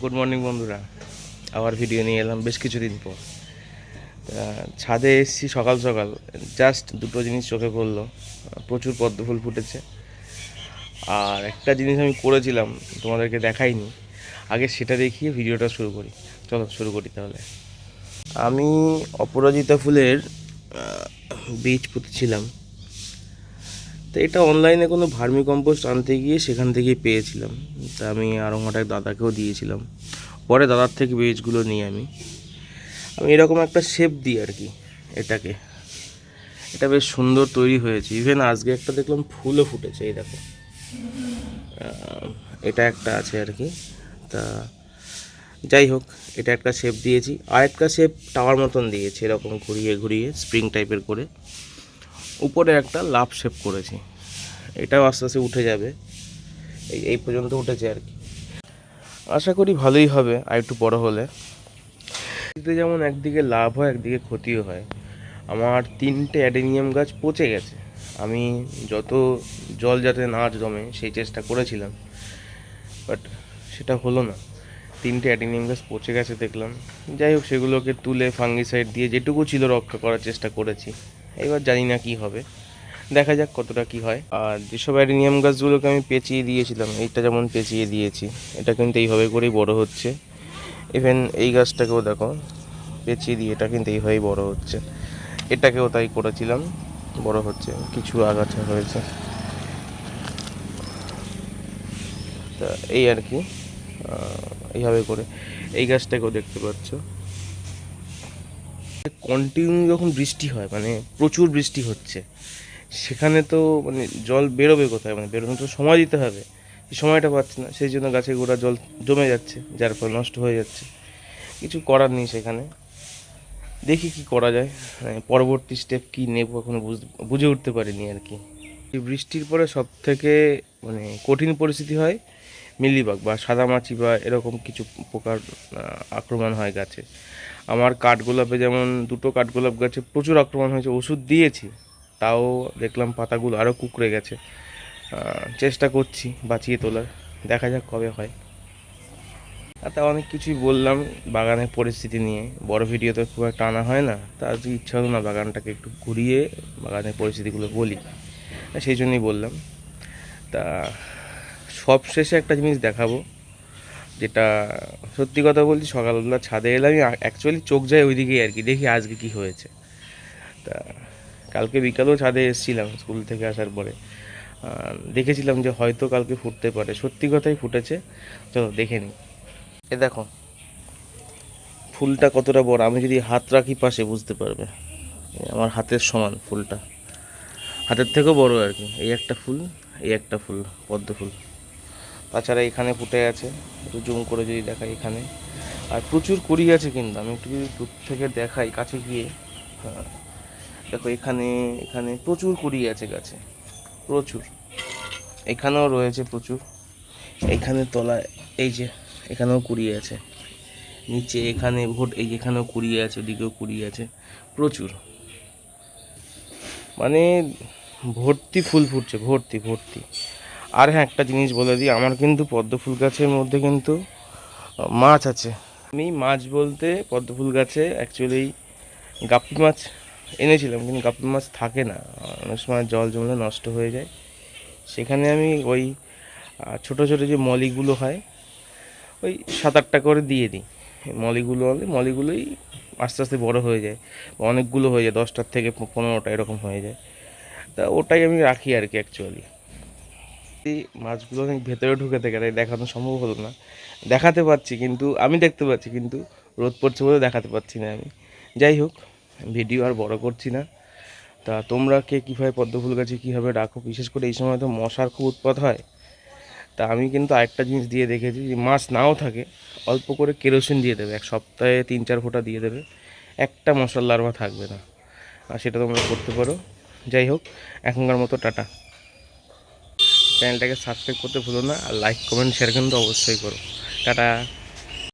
Good morning বন্ধুরা। আবার video নিয়ে এলাম বেশ কিছুদিন পর। ছাদে এসেছি সকাল সকাল। জাস্ট দুটো জিনিস চোখে পড়ল। প্রচুর পদ্ম ফুল ফুটেছে। আর একটা জিনিস আমি করেছিলাম, তোমাদেরকে দেখাইনি। আগে সেটা দেখিয়ে ভিডিওটা শুরু করি। চলো, শুরু করি তাহলে। আমি অপরাজিতা ফুলের বীজ পুঁতেছিলাম। তো এটা অনলাইনে কোনো ভার্মি কম্পোস্ট আনতে গিয়ে সেখান থেকেই পেয়েছিলাম। তা আমি আরংঘাটার দাদাকেও দিয়েছিলাম। পরে দাদার থেকে বীজগুলো নিয়ে আমি। আমি এরকম একটা শেপ দিই আর কি এটাকে। এটা বেশ সুন্দর তৈরি হয়েছে। ইভেন আজকে একটা দেখলাম ফুলও ফুটেছে, এই দেখো। এটা একটা আছে আর কি। তা যাই হোক, এটা একটা শেপ দিয়েছি। আর একটা শেপ টাওয়ার মতন দিয়েছি, এরকম ঘুরিয়ে ঘুরিয়ে স্প্রিং টাইপের করে। উপরে একটা লাভ শেপ করেছি। এটাও আস্তে আস্তে উঠে যাবে। এই এই পর্যন্ত উঠেছে আর কি। আশা করি ভালোই হবে, আর একটু বড় হলে। যেমন একদিকে লাভ হয়, একদিকে ক্ষতিও হয়। আমার তিনটে অ্যাডেনিয়াম গাছ পচে গেছে। আমি যত জল যাতে না জমে, সেই চেষ্টা করেছিলাম। বাট সেটা হলো না। তিনটে অ্যাডেনিয়াম গাছ পচে গেছে দেখলাম। যাই হোক, সেগুলোকে তুলে, ফাঙ্গিসাইড দিয়ে যেটুকু ছিল রক্ষা করার চেষ্টা করেছি। এবার জানি না কি হবে। দেখা যাক কতটা কি হয়। আর যেসব অ্যাডেনিয়াম গাছগুলোকে আমি পেঁচিয়ে দিয়েছিলাম, এইটা যেমন পেঁচিয়ে দিয়েছি, এটা কিন্তু এইভাবে করেই বড় হচ্ছে। ইভেন এই গাছটাকেও দেখো, পেঁচিয়ে দিয়ে এটা কিন্তু এইভাবেই বড় হচ্ছে। এটাকেও তাই করেছিলাম, বড় হচ্ছে, কিছু আগাছা হয়েছে। তা এই আর কি এইভাবে করে। এই গাছটাকেও দেখতে পাচ্ছ। কন্টিনিউ যখন বৃষ্টি হয় মানে প্রচুর বৃষ্টি হচ্ছে, সেখানে তো মানে জল বেরোবে কোথায়? মানে বেরোনো তো সময় দিতে হবে। সময়টা পাচ্ছে না, সেই জন্য গাছে গোড়া জল জমে যাচ্ছে, যার ফলে নষ্ট হয়ে যাচ্ছে। কিছু করার নেই সেখানে। দেখি কি করা যায়। মানে পরবর্তী স্টেপ কি নেব এখনও বুঝ- উঠতে পারিনি আর কি। বৃষ্টির পরে সব থেকে মানে কঠিন পরিস্থিতি হয় মিলিবাগ বা সাদামাছি বা এরকম কিছু পোকার আক্রমণ হয় গাছে। আমার কাঠগোলাপে যেমন দুটো কাঠগোলাপ গাছে প্রচুর আক্রমণ হয়েছে, ওষুধ দিয়েছি, তাও দেখলাম পাতাগুলো আরও কুকড়ে গেছে। চেষ্টা করছি বাঁচিয়ে তোলার, দেখা যাক কবে হয়। তা অনেক কিছুই বললাম বাগানের পরিস্থিতি নিয়ে। বড় ভিডিও তো খুব একটা আনা হয় না, তা আজকে ইচ্ছা হলো না বাগানটাকে একটু ঘুরিয়ে বাগানের পরিস্থিতিগুলো বলি। সেই জন্যই বললাম। তা সবশেষে একটা জিনিস দেখাবো যেটা সত্যি কথা বলছি, সকালবেলা ছাদে এলাম অ্যাকচুয়ালি চোখ যায় ওইদিকেই আর কি, দেখি আজকে কি হয়েছে। তা কালকে বিকালেও ছাদে এসেছিলাম, স্কুল থেকে আসার পরে। দেখেছিলাম যে হয়তো কালকে ফুটতে পারে, সত্যি কথাই ফুটেছে। চলো দেখে নিই। এ দেখো, ফুলটা কতটা বড়, আমি যদি হাত রাখি পাশে, বুঝতে পারবে। আমার হাতের সমান ফুলটা। হাতের থেকেও বড় আর কি, এই একটা ফুল, এই একটা ফুল, পদ্ম ফুল। তাছাড়া এখানে ফুটে আছে একটু জুম করে যদি দেখাই এখানে। আর প্রচুর কুড়ি আছে কিন্তু আমি একটু যদি দূর থেকে দেখাই কাছে গিয়ে। হ্যাঁ, দেখো এখানে এখানে প্রচুর কুড়ি আছে গাছে প্রচুর। এখানেও রয়েছে প্রচুর। এখানে তলায় এই যে এখানেও কুড়িয়ে আছে। নিচে এখানে ভোট এই এখানেও কুড়িয়ে আছে ওদিকেও কুড়িয়ে আছে প্রচুর। মানে ভর্তি ফুল ফুটছে ভর্তি ভর্তি। আর হ্যাঁ একটা জিনিস বলে দিই, আমার কিন্তু পদ্ম ফুল গাছের মধ্যে কিন্তু মাছ আছে। আমি মাছ বলতে পদ্ম ফুল গাছে অ্যাকচুয়ালি গাপ্পি মাছ এনেছিলাম, কিন্তু গাপ্পি মাছ থাকে না। অনেক সময় জল জমলে নষ্ট হয়ে যায়। সেখানে আমি ওই ছোট ছোট যে মলিগুলো হয়, ওই সাত আটটা করে দিয়ে দিই। মলিগুলো হলে মলিগুলোই আস্তে আস্তে বড় হয়ে যায়, বা অনেকগুলো হয়ে যায়, দশটার থেকে পনেরোটা এরকম হয়ে যায়। তা ওটাই আমি রাখি আর কি অ্যাকচুয়ালি মাছগুলো অনেক ভেতরে ঢুকে থাকে, তাই দেখানো সম্ভব হলো না। দেখাতে পাচ্ছি কিন্তু, আমি দেখতে পাচ্ছি কিন্তু, রোদ পড়ছে বলে দেখাতে পাচ্ছি না আমি। যাই হোক, ভিডিও আর বড় করছি না। তা তোমরা কে কীভাবে পদ্ম ফুল গাছে কীভাবে রাখো বিশেষ করে এই সময় তো মশার খুব উৎপাত হয়। তা আমি কিন্তু আরেকটা জিনিস দিয়ে দেখেছি যে, মাছ নাও থাকে, অল্প করে কেরোসিন দিয়ে দেবে, এক সপ্তাহে তিন চার ফোঁটা দিয়ে দেবে। একটা মশার লার্ভা থাকবে না। আর সেটা তোমরা করতে পারো। যাই হোক, এখনকার মতো টাটা। চ্যানেলটাকে সাবস্ক্রাইব করতে ভুলো না আর লাইক কমেন্ট শেয়ার কিন্তু অবশ্যই করো। টাটা।